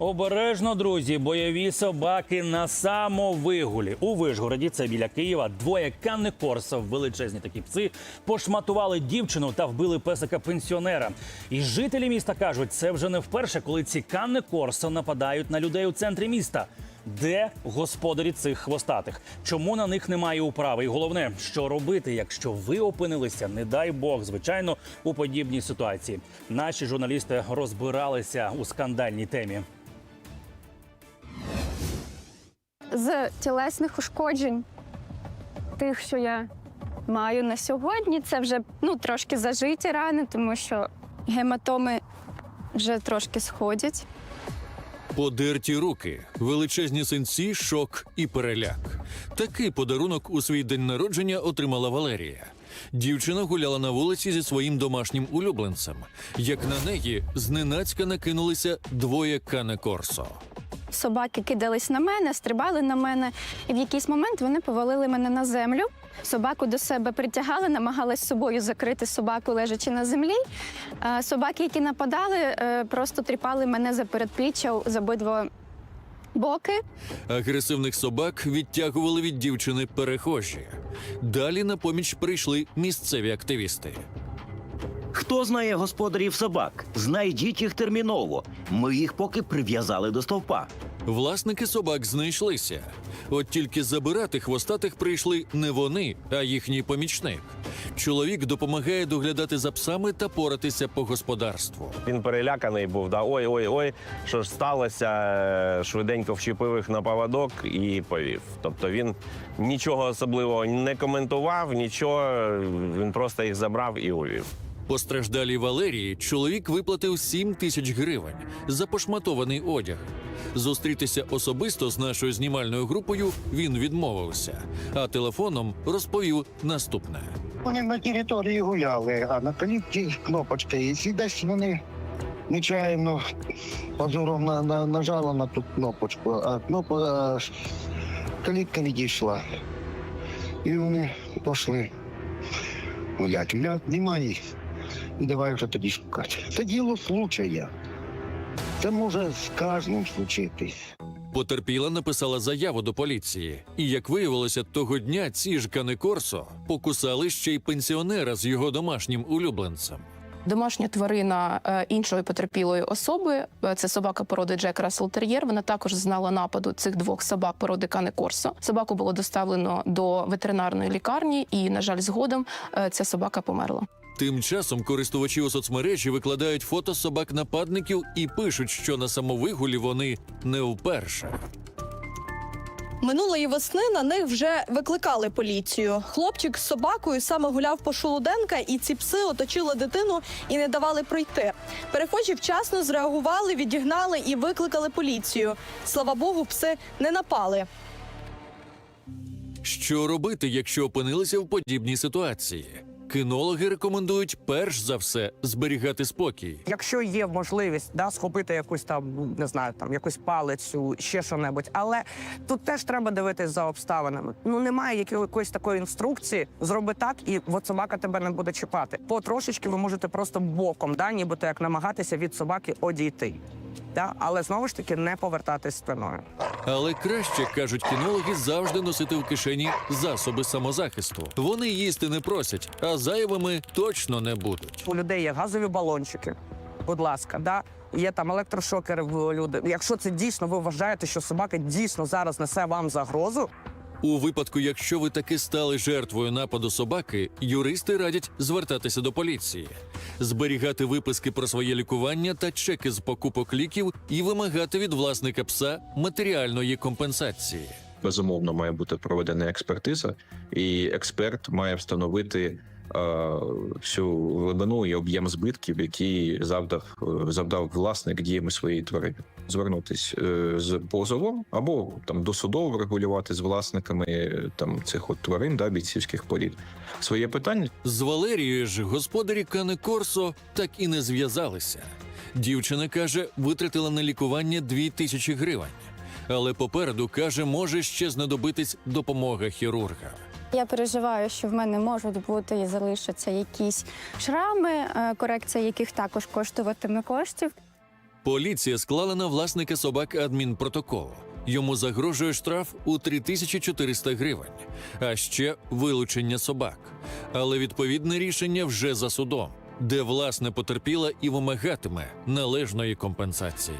Обережно, друзі, бойові собаки на самовигулі. У Вишгороді, це біля Києва, двоє канни Корсо, величезні такі пси, пошматували дівчину та вбили песика пенсіонера. І жителі міста кажуть, це вже не вперше, коли ці канни Корсо нападають на людей у центрі міста. Де господарі цих хвостатих? Чому на них немає управи? І головне, що робити, якщо ви опинилися, не дай Бог, звичайно, у подібній ситуації. Наші журналісти розбиралися у скандальній темі. З тілесних ушкоджень, тих, що я маю на сьогодні, це вже ну, трошки зажиті рани, тому що гематоми вже трошки сходять. Подерті руки, величезні синці, шок і переляк. Такий подарунок у свій день народження отримала Валерія. Дівчина гуляла на вулиці зі своїм домашнім улюбленцем. Як на неї зненацька накинулися двоє кане Корсо. Собаки кидались на мене, стрибали на мене, і в якийсь момент вони повалили мене на землю. Собаку до себе притягали, намагались собою закрити собаку, лежачи на землі. Е, Собаки, які нападали, е, просто тріпали мене за передпліччя з обидва боки. Агресивних собак відтягували від дівчини перехожі. Далі на поміч прийшли місцеві активісти. Хто знає господарів собак? Знайдіть їх терміново. Ми їх поки прив'язали до стовпа. Власники собак знайшлися. От тільки забирати хвостатих прийшли не вони, а їхній помічник. Чоловік допомагає доглядати за псами та поратися по господарству. Він переляканий був. Да, ой, ой, ой, що ж сталося? Е, Швиденько вчепив їх на поводок і повів. Тобто він нічого особливого не коментував, нічого. Він просто їх забрав і увів. Постраждалій Валерії чоловік виплатив 7 тисяч гривень за пошматований одяг. Зустрітися особисто з нашою знімальною групою він відмовився, а телефоном розповів наступне. Вони на території гуляли, а на калітці кнопочка є. І десь вони нечаянно позором на, на, нажали на ту кнопочку, а кнопка калітка не дійшла. І вони пішли гуляти. Ля, немає їх. І давай вже тоді шукати. Це діло случая. Це може з кожним случитись. Потерпіла написала заяву до поліції, і як виявилося, того дня ці ж кани Корсо покусали ще й пенсіонера з його домашнім улюбленцем. Домашня тварина е, іншої потерпілої особи е, це собака породи Джек Рассел Тер'єр. Вона також знала нападу цих двох собак породи Кане Корсо. Собаку було доставлено до ветеринарної лікарні, і на жаль, згодом е, ця собака померла. Тим часом користувачі у соцмережі викладають фото собак-нападників і пишуть, що на самовигулі вони не вперше. Минулої весни на них вже викликали поліцію. Хлопчик з собакою саме гуляв по Шолоденка, і ці пси оточили дитину і не давали пройти. Перехожі вчасно зреагували, відігнали і викликали поліцію. Слава Богу, пси не напали. Що робити, якщо опинилися в подібній ситуації? Кинологи рекомендують перш за все зберігати спокій. Якщо є можливість да, схопити якусь там, не знаю, там якусь палицю, ще що-небудь, але тут теж треба дивитись за обставинами. Ну немає якоїсь такої інструкції, зроби так, і от собака тебе не буде чіпати. Потрошечки ви можете просто боком, да, нібито як намагатися від собаки одійти. Да? Але знову ж таки не повертатись спиною. Але краще кажуть кінологи завжди носити в кишені засоби самозахисту. Вони їсти не просять, а зайвими точно не будуть. У людей є газові балончики. Будь ласка, да. Є там електрошокери в люди. Якщо це дійсно ви вважаєте, що собака дійсно зараз несе вам загрозу, У випадку, якщо ви таки стали жертвою нападу собаки, юристи радять звертатися до поліції, зберігати виписки про своє лікування та чеки з покупок ліків і вимагати від власника пса матеріальної компенсації. безумовно має бути проведена експертиза, і експерт має встановити всю глибину і об'єм збитків, які завдав е, завдав власник діями своєї тварини. Звернутись е, з позовом або там досудово регулювати з власниками е, там цих от тварин, да, бійцівських порід. Своє питання З Валерією ж господарі Кане Корсо так і не зв'язалися. Дівчина каже, витратила на лікування дві тисячі гривень. Але попереду каже, може ще знадобитись допомога хірурга. Я переживаю, що в мене можуть бути і залишаться якісь шрами, е, корекція яких також коштуватиме коштів. Поліція склала на власника собак адмінпротокол. Йому загрожує штраф у 3400 гривень, а ще вилучення собак. Але відповідне рішення вже за судом, де власне потерпіла і вимагатиме належної компенсації.